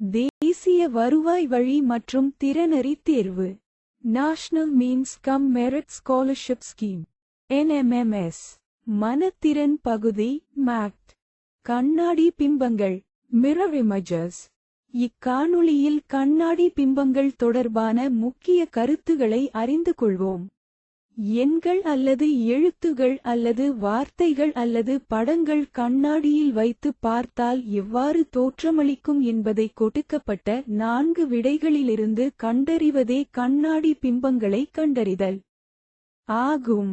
தேசிய வருவாய் வழி மற்றும் திறனறி தேர்வு. National means cum merit scholarship scheme NMMS மனத்திறன் பகுதி மேக்ட் கண்ணாடி பிம்பங்கள் மிரர் இமேஜஸ் இக்காணொளியில் கண்ணாடி பிம்பங்கள் தொடர்பான முக்கிய கருத்துகளை அறிந்து கொள்வோம். எண்கள் அல்லது எழுத்துகள் அல்லது வார்த்தைகள் அல்லது படங்கள் கண்ணாடியில் வைத்து பார்த்தால் எவ்வாறு தோற்றமளிக்கும் என்பதை கொடுக்கப்பட்ட நான்கு விடைகளிலிருந்து கண்டறிவதே கண்ணாடி பிம்பங்களை கண்டறிதல். ஆகும்.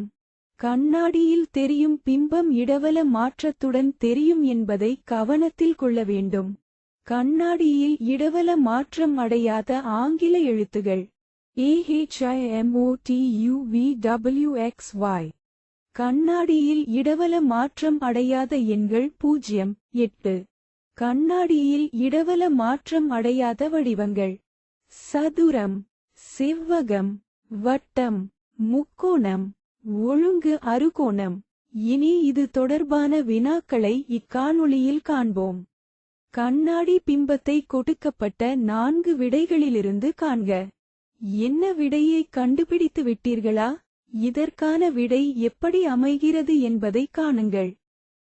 கண்ணாடியில் தெரியும் பிம்பம் இடவல மாற்றத்துடன் தெரியும் என்பதை கவனத்தில் கொள்ள வேண்டும். கண்ணாடியில் இடவல மாற்றம் அடையாத ஆங்கில எழுத்துகள். AHIMOTUVWXY கண்ணாடியில் இடவல மாற்றம் அடையாத எண்கள் பூஜ்யம் எட்டு. கண்ணாடியில் இடவல மாற்றம் அடையாத வடிவங்கள். சதுரம் செவ்வகம் வட்டம் முக்கோணம் ஒழுங்கு அறுகோணம். இனி இது தொடர்பான வினாக்களை இக்காணொளியில் காண்போம். கண்ணாடி பிம்பத்தை கொடுக்கப்பட்ட நான்கு விடைகளிலிருந்து காண்க. என்ன விடையை கண்டுபிடித்து விட்டீர்களா? இதற்கான விடை எப்படி அமைகிறது என்பதை காணுங்கள்.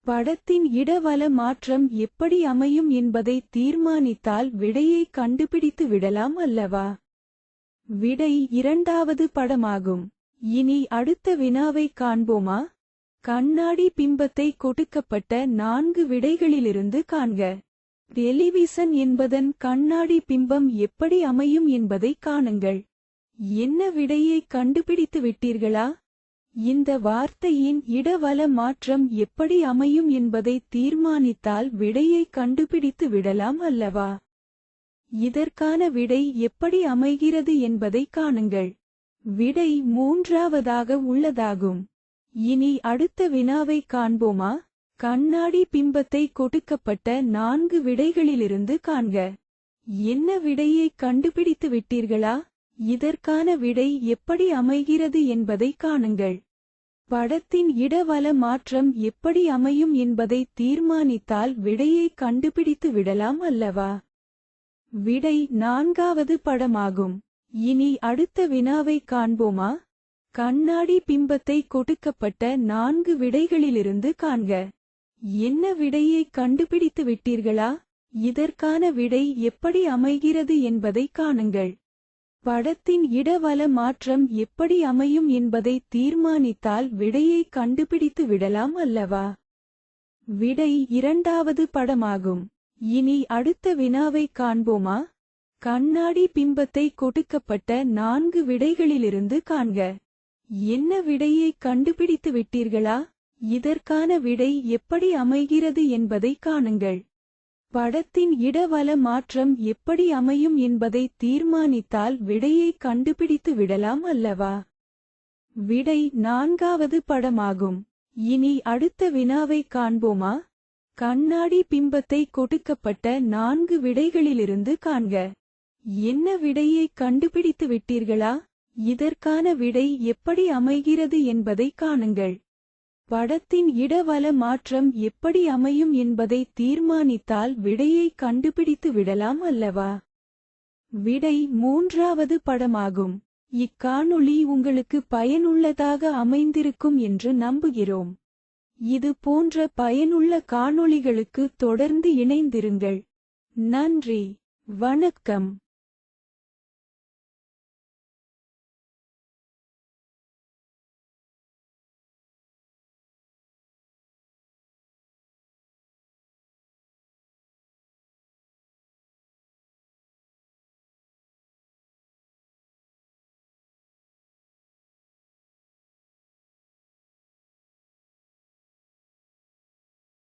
படத்தின் இடவல மாற்றம் எப்படி அமையும் என்பதை தீர்மானித்தால் விடையை கண்டுபிடித்து விடலாம் அல்லவா? விடை இரண்டாவது படமாகும். இனி அடுத்த வினாவை காண்போமா? கண்ணாடி பிம்பத்தை கொடுக்கப்பட்ட நான்கு விடைகளிலிருந்து காண்க. டெலிவிசன் என்பதன் கண்ணாடி பிம்பம் எப்படி அமையும் என்பதை காணுங்கள். என்ன விடையை கண்டுபிடித்து விட்டீர்களா? இந்த வார்த்தையின் இடவல மாற்றம் எப்படி அமையும் என்பதை தீர்மானித்தால் விடையை கண்டுபிடித்து விடலாம் அல்லவா? இதற்கான விடை எப்படி அமைகிறது என்பதை காணுங்கள். விடை மூன்றாவதாக உள்ளதாகும். இனி அடுத்த வினாவை காண்போமா? கண்ணாடி பிம்பத்தை கொடுக்கப்பட்ட நான்கு விடைகளிலிருந்து காண்க. என்ன விடையை கண்டுபிடித்து விட்டீர்களா? இதற்கான விடை எப்படி அமைகிறது என்பதை காணுங்கள். படத்தின் இடவல மாற்றம் எப்படி அமையும் என்பதை தீர்மானித்தால் விடையை கண்டுபிடித்து விடலாம் அல்லவா? விடை நான்காவது படமாகும். இனி அடுத்த வினாவை காண்போமா? கண்ணாடி பிம்பத்தை கொடுக்கப்பட்ட நான்கு விடைகளிலிருந்து காண்க. என்ன விடையை கண்டுபிடித்து விட்டீர்களா? இதற்கான விடை எப்படி அமைகிறது என்பதை காணுங்கள். படத்தின் இடவல மாற்றம் எப்படி அமையும் என்பதை தீர்மானித்தால் விடையை கண்டுபிடித்து விடலாம் அல்லவா? விடை இரண்டாவது படமாகும். இனி அடுத்த வினாவை காண்போமா? கண்ணாடி பிம்பத்தை கொடுக்கப்பட்ட நான்கு விடைகளிலிருந்து காண்க. என்ன விடையை கண்டுபிடித்து விட்டீர்களா? இதற்கான விடை எப்படி அமைகிறது என்பதை காணுங்கள். படத்தின் இடவல மாற்றம் எப்படி அமையும் என்பதை தீர்மானித்தால் விடையை கண்டுபிடித்து விடலாம் அல்லவா? விடை நான்காவது படமாகும். இனி அடுத்த வினாவை காண்போமா? கண்ணாடி பிம்பத்தை கொடுக்கப்பட்ட நான்கு விடைகளிலிருந்து காண்க. என்ன விடையை கண்டுபிடித்து விட்டீர்களா? இதற்கான விடை எப்படி அமைகிறது என்பதை காணுங்கள். படத்தின் இடவல மாற்றம் எப்படி அமையும் என்பதை தீர்மானித்தால் விடையை கண்டுபிடித்து விடலாம் அல்லவா? விடை மூன்றாவது படமாகும். இக்காணொளி உங்களுக்கு பயனுள்ளதாக அமைந்திருக்கும் என்று நம்புகிறோம். இது போன்ற பயனுள்ள காணொளிகளுக்கு தொடர்ந்து இணைந்திருங்கள். நன்றி. வணக்கம்.